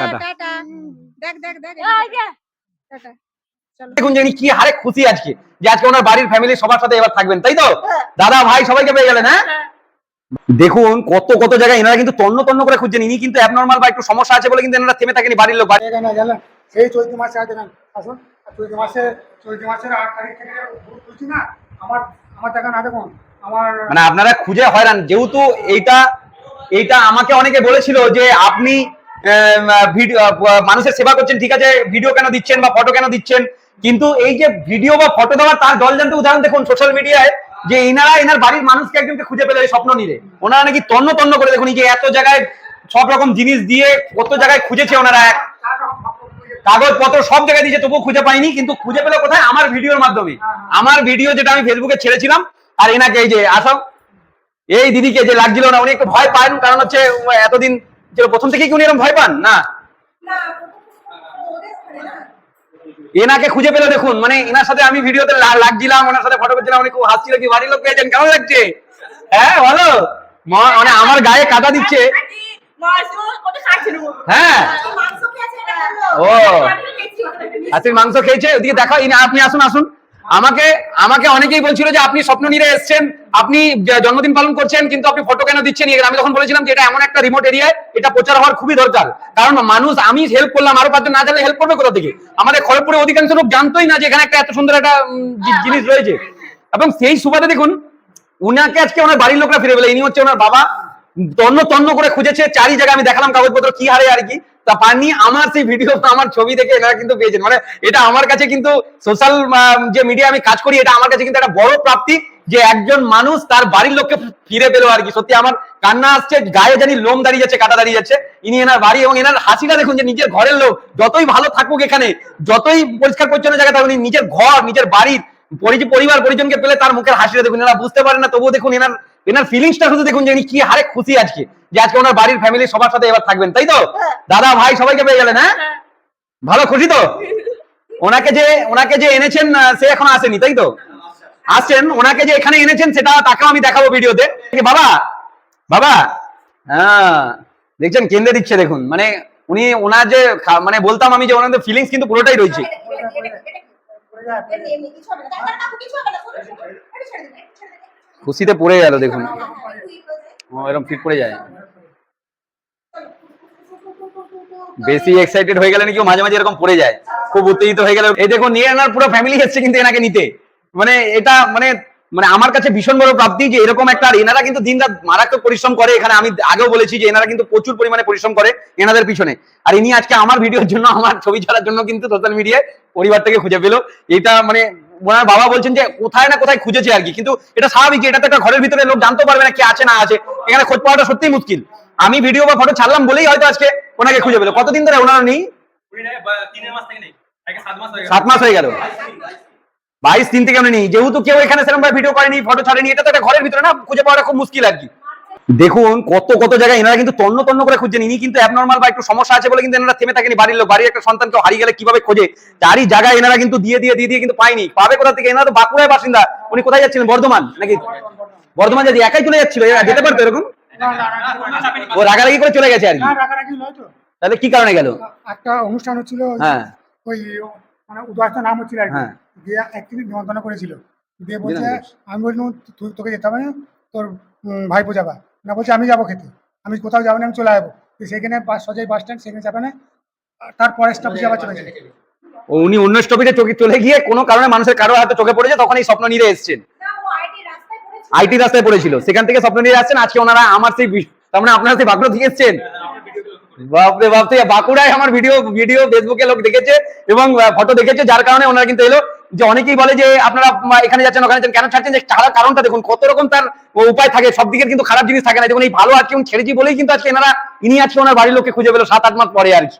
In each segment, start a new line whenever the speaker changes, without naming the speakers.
Tata.
Tata. দেখ দেখ দেখ টাটা।
দেখুন উনি কি হারে খুশি আজকে যে আজকে ওনার বাড়ির ফ্যামিলি সবার সাথে এবার থাকবেন তাই তো? দাদা ভাই সবাইকে পেয়ে গেলেন হ্যাঁ? দেখুন কত কত জায়গায় এনারা কিন্তু তন্ন তন্ন করে খুঁজছেন। ইনি কিন্তু অ্যাবনর্মাল বা একটু সমস্যা আছে বলে কিন্তু এনারা থেমে থাকেনি বাড়ির লোক বাড়ি-
জায়গা না জানেন সেই চৈত্র মাসে আছে না আসুন। চৈত্র মাসে চৈত্র মাসের আট তারিখ থেকে বুঝছি না আমার আমার দেখা না দেখুন। আমার
মানে আপনারা খুঁজে হয়রান। যেহেতু এইটা এইটা আমাকে অনেকে বলেছিল যে আপনি ভিডিও মানুষের সেবা করছেন, ঠিক আছে ভিডিও কেন দিচ্ছেন বা ফটো কেন দিচ্ছেন? কিন্তু এই যে ভিডিও বা ফটো দেওয়ার তার জলজান্ত উদাহরণ দেখুন সোশ্যাল মিডিয়ায় যে এনারা, এনার বাড়ির মানুষকে একজনকে খুঁজে পেলে স্বপ্ন নিলে। ওনারা নাকি তন্ন তন্ন করে দেখুন যে এত জায়গায় সব রকম জিনিস দিয়ে কত জায়গায় খুঁজেছে ওনারা এক। কাগজপত্র সব জায়গায় দিয়েছে, তবুও খুঁজে পাইনি, কিন্তু খুঁজে পেল কোথায়? আমার ভিডিওর মাধ্যমে। আমার ভিডিও যেটা আমি ফেসবুকে ছেড়েছিলাম, আর এনাকে এই যে আসাম এই দিদিকে যে লাগছিল না, উনি একটু ভয় পান, কারণ হচ্ছে এতদিন যে প্রথম থেকে কি উনি এরকম ভয় পান? না। এনাকে খুঁজে পেলে দেখুন মানে এনার সাথে আমি ভিডিওতে লাগছিলাম ওনার সাথে ফটো করছিলাম উনি খুব হাসছিল কি বাড়ির লোক পেয়েছেন কেমন লাগছে? হ্যাঁ ভালো। মানে আমার গায়ে কাদা দিচ্ছে। হ্যাঁ। ও। হাতির মাংস খেয়েছে ওদিকে দেখা আপনি আসুন আসুন। আমাকে আমাকে অনেকেই বলছিল যে আপনি স্বপ্ন নিয়ে এসেছেন আপনি জন্মদিন পালন করছেন কিন্তু আপনি ফটো কেন দিচ্ছেন আমি তখন বলেছিলাম যে এটা এমন একটা রিমোট এরিয়ায় এটা প্রচার হওয়ার খুবই দরকার। কারণ মানুষ আমি হেল্প করলাম আরও পাঁচজন না জানলে হেল্প করবে কোথা থেকে? আমাদের খড়গপুরে অধিকাংশ লোক জানতোই না যে এখানে একটা এত সুন্দর একটা জিনিস রয়েছে। এবং সেই সুবাদে দেখুন উনাকে আজকে ওনার বাড়ির লোকরা ফিরে পেলে। ইনি হচ্ছে ওনার বাবা। তন্ন তন্ন করে খুঁজেছে চারি জায়গায় আমি দেখালাম কাগজপত্র কি হারে আর কি। তা আমার সেই ভিডিও আমার ছবি দেখে এনারা কিন্তু পেয়েছেন। মানে এটা আমার কাছে কিন্তু সোশ্যাল যে মিডিয়া আমি কাজ করি, এটা আমার কাছে কিন্তু একটা বড় প্রাপ্তি যে একজন মানুষ তার বাড়ির লোককে ফিরে পেল আর কি। সত্যি আমার কান্না আসছে, গায়ে জানি লোম দাঁড়িয়ে যাচ্ছে, কাটা দাঁড়িয়ে যাচ্ছে। ইনি এনার বাড়ি এবং এনার হাসিটা দেখুন যে নিজের ঘরের লোক যতই ভালো থাকুক এখানে, যতই পরিষ্কার পরিচ্ছন্ন জায়গা থাকুক উনি নিজের ঘর, নিজের বাড়ির পরিবার, পরিজনকে পেলে তার মুখের হাসিটা দেখুন। এনারা বুঝতে পারেন না, তবুও দেখুন এনার এনার ফিলিংসটা শুধু দেখুন যে কি হারে খুশি আজকে যে আজকে ওনার বাড়ির ফ্যামিলি সবার সাথে এবার থাকবেন তাই তো দাদা ভাই সবাইকে পেয়ে গেলেন হ্যাঁ ভালো খুশি তো ওনাকে যে ওনাকে যে এনেছেন সে এখন আসেনি তাই তো আসছেন ওনাকে যে এখানে এনেছেন সেটা তাকেও আমি দেখাবো ভিডিওতে বাবা বাবা হ্যাঁ দেখছেন কেন্দ্রে দিচ্ছে দেখুন মানে উনি ওনার যে মানে বলতাম আমি যে ওনাদের ফিলিংস কিন্তু পুরোটাই রয়েছে খুশিতে পড়ে গেল, দেখুন। এরকম ফিট পড়ে যায়। বেশি এক্সাইটেড হয়ে গেলে নাকি মাঝে মাঝে এরকম পড়ে যায়। খুব উত্তেজিত হয়ে গেলে এই দেখুন, নিয়ে আনার পুরো ফ্যামিলি এসছে কিন্তু এনাকে নিতে। মানে এটা মানে মানে আমার কাছে ভীষণ বড় প্রাপ্তি যে এরকম একটা আর এনারা কিন্তু দিন রাত মারাত্মক পরিশ্রম করে। এখানে আমি আগেও বলেছি যে এনারা কিন্তু প্রচুর পরিমাণে পরিশ্রম করে এনাদের পিছনে। আর ইনি আজকে আমার ভিডিওর জন্য, আমার ছবি ছাড়ার জন্য কিন্তু সোশ্যাল মিডিয়ায় পরিবার থেকে খুঁজে পেল। এটা মানে ওনার বাবা বলছেন যে কোথায় না কোথায় খুঁজেছে আর কি। কিন্তু এটা স্বাভাবিক এটা তো একটা ঘরের ভিতরে লোক জানতে পারবে না কি আছে না আছে। এখানে খোঁজ পাওয়াটা সত্যিই মুশকিল। আমি ভিডিও বা ফটো ছাড়লাম বলেই হয়তো আজকে ওনাকে খুঁজে পেল। কতদিন ধরে ওনারা নেই?
সাত মাস হয়ে গেল।
বাইশ দিন থেকে উনি নেই। যেহেতু কেউ এখানে সেরকম ভিডিও করেনি ফটো ছাড়েনি এটা তো একটা ঘরের ভিতরে না খুঁজে পাওয়াটা খুব মুশকিল আর কি। দেখুন কত কত জায়গায় এনারা কিন্তু তন্ন তন্ন করে খুঁজছেন। ইনি কিন্তু অ্যাবনর্মাল বা একটু সমস্যা আছে বলে কিন্তু এনারা থেমে থাকেনি বাড়ির লোক। বাড়ির একটা সন্তানকে হারিয়ে গেলে কীভাবে খোঁজে? তারই জায়গায় এনারা কিন্তু দিয়ে দিয়ে দিয়ে দিয়ে কিন্তু পায়নি। পাবে কোথা থেকে? এনারা তো বাঁকুড়ায় বাসিন্দা। উনি কোথায় যাচ্ছিলেন? বর্ধমান? নাকি? বর্ধমান যদি একাই চলে যাচ্ছিল? এরা যেতে পারতো এরকম? ও রাগারাগি করে চলে গেছে আর কি। তাহলে কি কারণে গেল?
একটা অনুষ্ঠান হচ্ছিল
হ্যাঁ।
ওই মানে উদয়স্ত নাম হচ্ছিল আর কি।
হ্যাঁ।
দিয়ে একদিন নিমন্ত্রণ করেছিল। দিয়ে বলছে আমি বললাম তোকে যেতে হবে না? তোর ভাইপো যাবা। না বলছে আমি যাব খেতে। আমি কোথাও যাব না, আমি চলে যাব সেখানে বাস, সজাই বাস স্ট্যান্ড, সেখানে যাবে না। আর তারপরে স্টপেজে আবার চলে যাবে
উনি অন্য স্টপিতে চোখে চলে গিয়ে কোনো কারণে মানুষের কারও হাতে চোখে পড়েছে, তখন এই স্বপ্ন নিয়ে এসেছেন। আইটি রাস্তায় পড়েছিল, সেখান থেকে স্বপ্ন নিয়ে আসছেন, আজকে ওনারা আমার সেই তার মানে আপনারা সেই বাঁকুড়া থেকে এসছেন? বাপরে বাপ সেই বাঁকুড়ায় আমার ভিডিও ভিডিও ফেসবুকে লোক দেখেছে এবং ফটো দেখেছে, যার কারণে ওনারা কিন্তু এলো। যে অনেকেই বলে যে আপনারা এখানে যাচ্ছেন, ওখানে যাচ্ছেন, কেন ছাড়ছেন? যে ছাড়ার কারণটা দেখুন, কত রকম তার উপায় থাকে, সব দিকের কিন্তু খারাপ জিনিস থাকে না। দেখুন, এই ভালো আজকে ছেড়েছি বলেই কিন্তু আজকে এনারা, ইনি আজকে ওনার বাড়ির লোককে খুঁজে পেল, সাত, আট মাস পরে আর কি।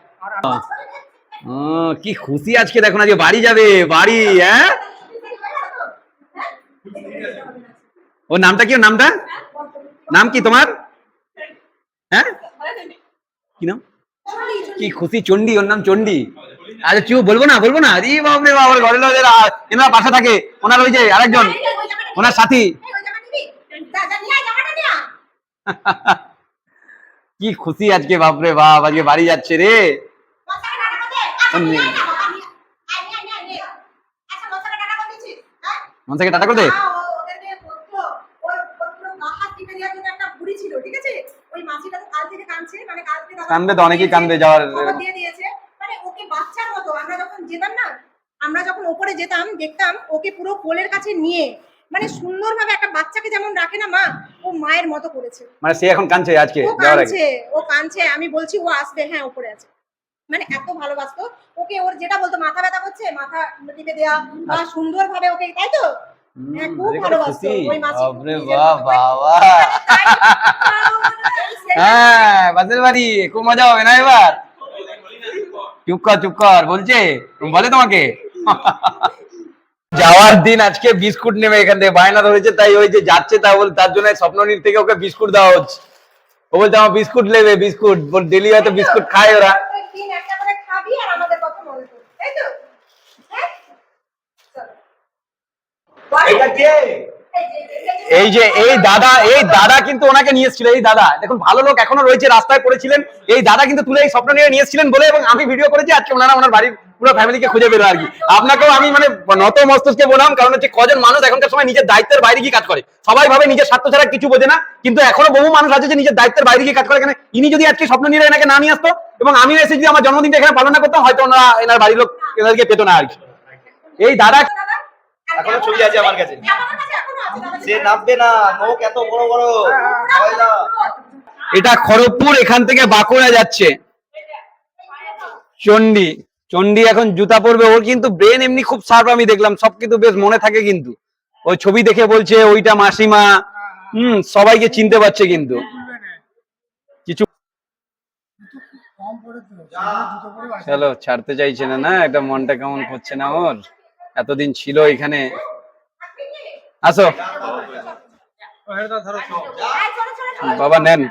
কি খুশি আজকে দেখুন, আজকে বাড়ি যাবে, বাড়ি হ্যাঁ? ও, নামটা কি নামটা? নাম কি তোমার? হ্যাঁ? কি নাম? কি খুশি চন্ডি ওর নাম চন্ডি আচ্ছা চুপ বলব না বলব না। আরে বাপ ওর ঘরের লোকের এনারা পাশে থাকে। ওনার ওই যে আরেকজন ওনার সাথী। কি খুশি আজকে বাপরে বাপ আজকে বাড়ি যাচ্ছে রে। মনসাকে টাটা করে দে। কান্দবে তো, অনেকেই কান্দবে যাওয়ার-
দিয়ে দিয়েছে মানে ওকে বাচ্চার মতো আমরা যখন যেতাম না আমরা যখন ওপরে যেতাম দেখতাম ওকে পুরো কোলের কাছে নিয়ে মানে সুন্দরভাবে একটা বাচ্চাকে যেমন রাখে না মা ও মায়ের মতো করেছে।
মানে সে এখন কাঁদছে আজকে
ও কাঁদছে ও কাঁদছে আমি বলছি ও আসবে হ্যাঁ উপরে আছে। মানে এত ভালোবাসতো। ওকে ওর যেটা বলতো মাথা ব্যথা করছে মাথা টিপে দেয়া বা সুন্দর ভাবে ওকে তাই তো? হ্যাঁ, খুব ভালোবাসতো ওই মাসি।
বাবা। হ্যাঁ বাসের বাড়ি খুব মজা হবে না এবার? চুপ কর চুপ কর বলছে বলে তোমাকে। যাওয়ার দিন আজকে বিস্কুট নেবে এখান থেকে বায়না ধরেছে, তাই ওই যে যাচ্ছে তা বল তার জন্য স্বপ্ননীর থেকে ওকে বিস্কুট দেওয়া হচ্ছে। ও বলতে আমার বিস্কুট নেবে, বিস্কুট। ডেলি হয়তো বিস্কুট খায় ওরা।
এটা কে?
এই যে এই দাদা এই দাদা কিন্তু ওনাকে নিয়ে এসেছিল এই দাদা। দেখুন ভালো লোক এখনও রয়েছে রাস্তায় পড়েছিলেন। এই দাদা কিন্তু তুলে এই স্বপ্ন নিয়ে বলে এবং আমি ভিডিও করেছি আজকে ওনারা ওনার বাড়ির পুরো ফ্যামিলিকে খুঁজে পেল আর কি। আপনাকেও আমি মানে নত মস্তিষ্কে বললাম কারণ হচ্ছে কজন মানুষ এখনকার সময় নিজের দায়িত্বের বাইরে গিয়ে কাজ করে। সবাই ভাবে নিজের স্বার্থ ছাড়া কিছু বোঝে না কিন্তু এখনও বহু মানুষ আছে যে নিজের দায়িত্বের বাইরে গিয়ে কাজ করে। এখানে ইনি যদি আজকে স্বপ্ন নিয়ে এনাকে না নিয়ে আসতো এবং আমি এসে যদি আমার জন্মদিনটা এখানে পালন না করতাম হয়তো ওনারা এনার বাড়ির লোক এনাদেরকে পেতো না আর কি। এই দাদা
দাদা, এখনও
ছবি আছে আমার কাছে। সে নামবে না মুখ এত বড় বড়।
এটা খড়গপুর, এখান থেকে বাঁকুড়া যাচ্ছে। চন্ডি চন্ডি এখন জুতা পরবে। ওর কিন্তু ব্রেন এমনি খুব শার্প আমি দেখলাম। সব কিন্তু বেশ মনে থাকে কিন্তু। ওই ছবি দেখে বলছে, ওইটা মাসিমা। হুম, সবাইকে চিনতে পারছে কিন্তু। কিছু। চলো, ছাড়তে চাইছে না না? একটা মনটা কেমন করছে না ওর? এতদিন ছিল এখানে। আসো। বাবা, নেন।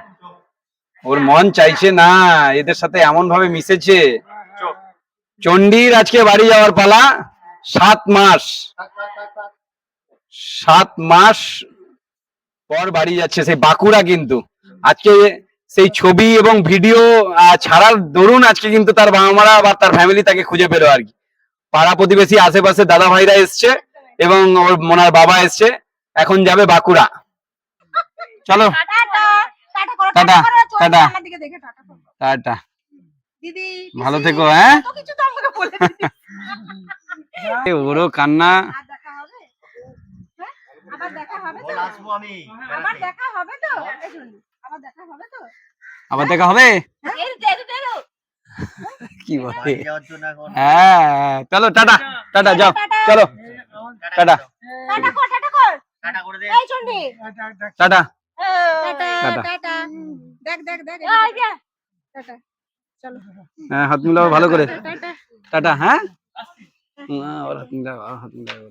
ওর মন চাইছে না, এদের সাথে এমন ভাবে মিশেছে। চণ্ডীর আজকে বাড়ি যাওয়ার পালা, সাত মাস। সাত মাস পর বাড়ি যাচ্ছে, সেই বাঁকুড়া কিন্তু। আজকে সেই ছবি এবং ভিডিও ছাড়ার দরুন আজকে কিন্তু তার বাবা মারা বা তার ফ্যামিলি তাকে খুঁজে পেল আর কি। পাড়া প্রতিবেশী, আশেপাশে দাদা ভাইরা এসছে। এবং ওর মোনার বাবা এসছে। এখন যাবে বাঁকুড়া। চলো।
টাটা, টাটা
টাটা,
দিদি
ভালো থেকো, হ্যাঁ? ওরও কান্না।
আর দেখা হবে? হ্যাঁ? আবার দেখা হবে তো?
আসব আমি।
আবার দেখা হবে তো? এই শুনুন, আবার দেখা হবে তো?
আবার দেখা হবে?
এই দেখো, দেখো।
কি বলে?
এখন।
হ্যাঁ চলো টাটা। টাটা যাও। চলো। Tata
tata. কর। টাটা কর
টাটা করে। দে।
এই Chandi.
Tata.
Tata
tata.
Tata. দেখ দেখ দেখ। এই যে। টাটা। চলো।
হ্যাঁ হাত মিলাও ভালো করে।
Tata
tata. হ্যাঁ? হ্যাঁ, হাত মিলাও হাত মিলাও।